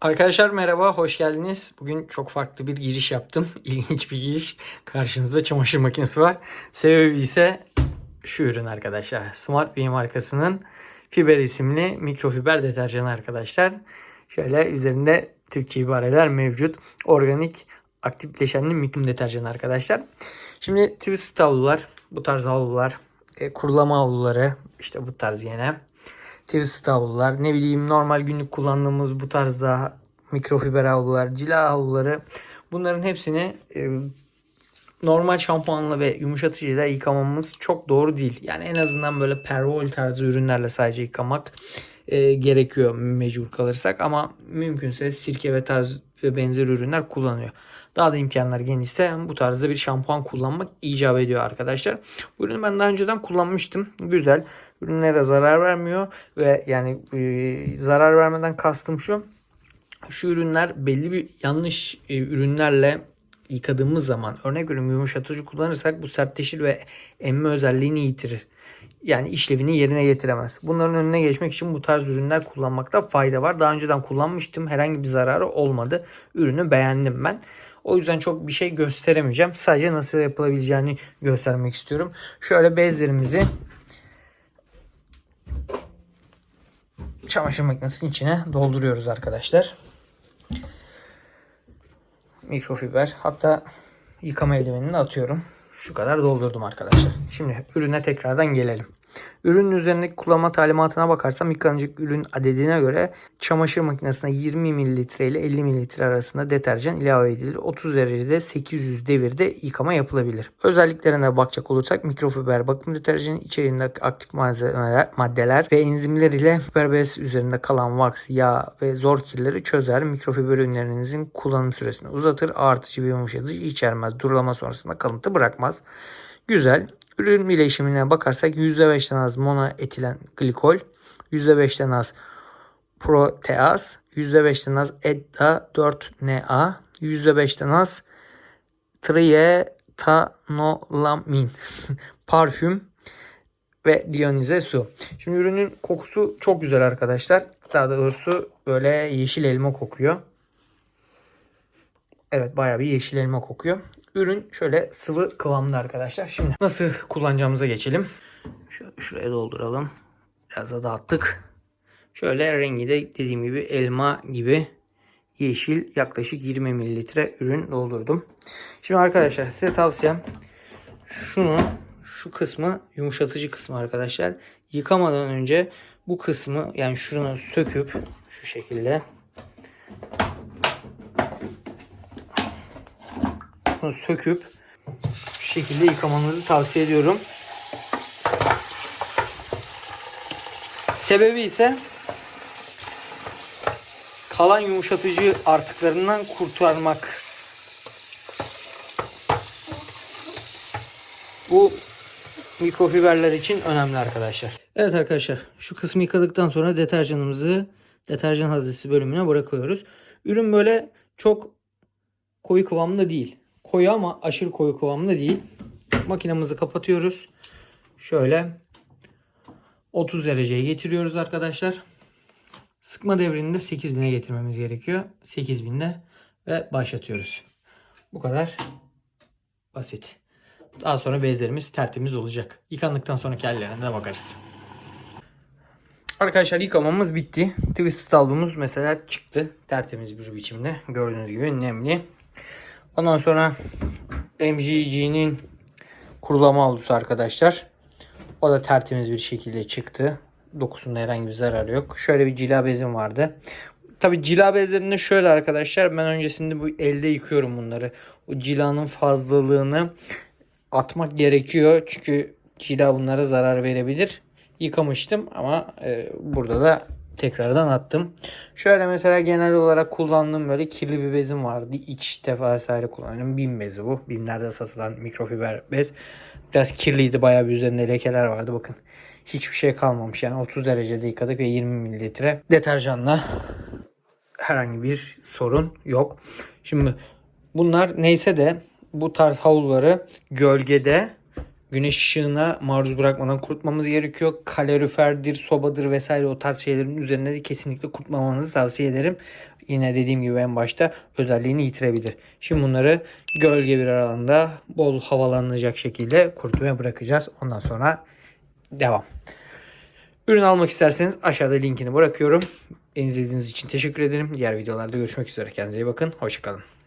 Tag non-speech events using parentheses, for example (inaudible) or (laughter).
Arkadaşlar merhaba, hoş geldiniz. Bugün çok farklı bir giriş yaptım. (laughs) İlginç bir giriş. Karşınızda çamaşır makinesi var. Sebebi ise şu ürün arkadaşlar. Smart Bee markasının Fiber isimli mikrofiber deterjanı arkadaşlar. Şöyle üzerinde Türkçe ibareler mevcut. Organik aktif bileşenli mikro deterjanı arkadaşlar. Şimdi twisted havlular, bu tarz havlular, e, kurulama havluları, işte bu tarz yine twisted havlular, ne bileyim normal günlük kullandığımız bu tarzda mikrofiber havlular, cila havluları bunların hepsini e, normal şampuanla ve yumuşatıcıyla yıkamamız çok doğru değil. Yani en azından böyle pervol tarzı ürünlerle sadece yıkamak e, gerekiyor mecbur kalırsak ama mümkünse sirke ve tarz ve benzer ürünler kullanıyor. Daha da imkanlar genişse bu tarzda bir şampuan kullanmak icap ediyor arkadaşlar. Bu ürünü ben daha önceden kullanmıştım. Güzel. Ürünlere zarar vermiyor ve yani e, zarar vermeden kastım şu. Şu ürünler belli bir yanlış e, ürünlerle yıkadığımız zaman örnek veriyorum yumuşatıcı kullanırsak bu sertleşir ve emme özelliğini yitirir. Yani işlevini yerine getiremez. Bunların önüne geçmek için bu tarz ürünler kullanmakta fayda var. Daha önceden kullanmıştım. Herhangi bir zararı olmadı. Ürünü beğendim ben. O yüzden çok bir şey gösteremeyeceğim. Sadece nasıl yapılabileceğini göstermek istiyorum. Şöyle bezlerimizi çamaşır makinesinin içine dolduruyoruz arkadaşlar. Mikrofiber. Hatta yıkama eldivenini atıyorum. Şu kadar doldurdum arkadaşlar. Şimdi ürüne tekrardan gelelim. Ürünün üzerindeki kullanma talimatına bakarsam yıkanacak ürün adedine göre çamaşır makinesine 20 mililitre ile 50 mililitre arasında deterjan ilave edilir. 30 derecede 800 devirde yıkama yapılabilir. Özelliklerine bakacak olursak mikrofiber bakım deterjanı içeriğinde aktif malzemeler, maddeler ve enzimler ile fiber bez üzerinde kalan wax, yağ ve zor kirleri çözer. Mikrofiber ürünlerinizin kullanım süresini uzatır. Artıcı ve yumuşatıcı içermez. Durulama sonrasında kalıntı bırakmaz. Güzel. Ürün bileşimine bakarsak %5'ten az monoetilen glikol, %5'ten az proteaz, %5'ten az EDDA 4NA, %5'ten az trietanolamин, (laughs) parfüm ve diyonize su. Şimdi ürünün kokusu çok güzel arkadaşlar. Daha doğrusu böyle yeşil elma kokuyor. Evet bayağı bir yeşil elma kokuyor. Ürün şöyle sıvı kıvamda arkadaşlar. Şimdi nasıl kullanacağımıza geçelim. Şöyle şuraya dolduralım. Biraz da dağıttık. Şöyle rengi de dediğim gibi elma gibi yeşil yaklaşık 20 mililitre ürün doldurdum. Şimdi arkadaşlar size tavsiyem şunu şu kısmı yumuşatıcı kısmı arkadaşlar. Yıkamadan önce bu kısmı yani şunu söküp şu şekilde bunu söküp şu şekilde yıkamanızı tavsiye ediyorum. Sebebi ise kalan yumuşatıcı artıklarından kurtarmak. Bu mikrofiberler için önemli arkadaşlar. Evet arkadaşlar şu kısmı yıkadıktan sonra deterjanımızı deterjan haznesi bölümüne bırakıyoruz. Ürün böyle çok koyu kıvamda değil. Koyu ama aşırı koyu kıvamda değil. Makinemizi kapatıyoruz. Şöyle 30 dereceye getiriyoruz arkadaşlar. Sıkma devrini de 8000'e getirmemiz gerekiyor. 8000'de ve başlatıyoruz. Bu kadar basit. Daha sonra bezlerimiz tertemiz olacak. Yıkandıktan sonraki hallerine bakarız. Arkadaşlar yıkamamız bitti. Twisted albumumuz mesela çıktı. Tertemiz bir biçimde. Gördüğünüz gibi nemli. Ondan sonra MGG'nin kurulama havlusu arkadaşlar. O da tertemiz bir şekilde çıktı. Dokusunda herhangi bir zarar yok. Şöyle bir cila bezim vardı. Tabi cila bezlerinde şöyle arkadaşlar ben öncesinde bu elde yıkıyorum bunları. O cilanın fazlalığını atmak gerekiyor. Çünkü cila bunlara zarar verebilir. Yıkamıştım ama e, burada da tekrardan attım. Şöyle mesela genel olarak kullandığım böyle kirli bir bezim vardı. İç defa vesaire kullanıyorum. Bim bezi bu. Bimlerde satılan mikrofiber bez. Biraz kirliydi. Bayağı bir üzerinde lekeler vardı. Bakın hiçbir şey kalmamış. Yani 30 derecede yıkadık ve 20 mililitre deterjanla herhangi bir sorun yok. Şimdi bunlar neyse de bu tarz havluları gölgede güneş ışığına maruz bırakmadan kurutmamız gerekiyor. Kaloriferdir, sobadır vesaire o tarz şeylerin üzerine de kesinlikle kurutmamanızı tavsiye ederim. yine dediğim gibi en başta özelliğini yitirebilir. Şimdi bunları gölge bir alanda bol havalanacak şekilde kurutmaya bırakacağız. Ondan sonra devam. Ürün almak isterseniz aşağıda linkini bırakıyorum. Beni izlediğiniz için teşekkür ederim. Diğer videolarda görüşmek üzere. Kendinize iyi bakın. Hoşçakalın.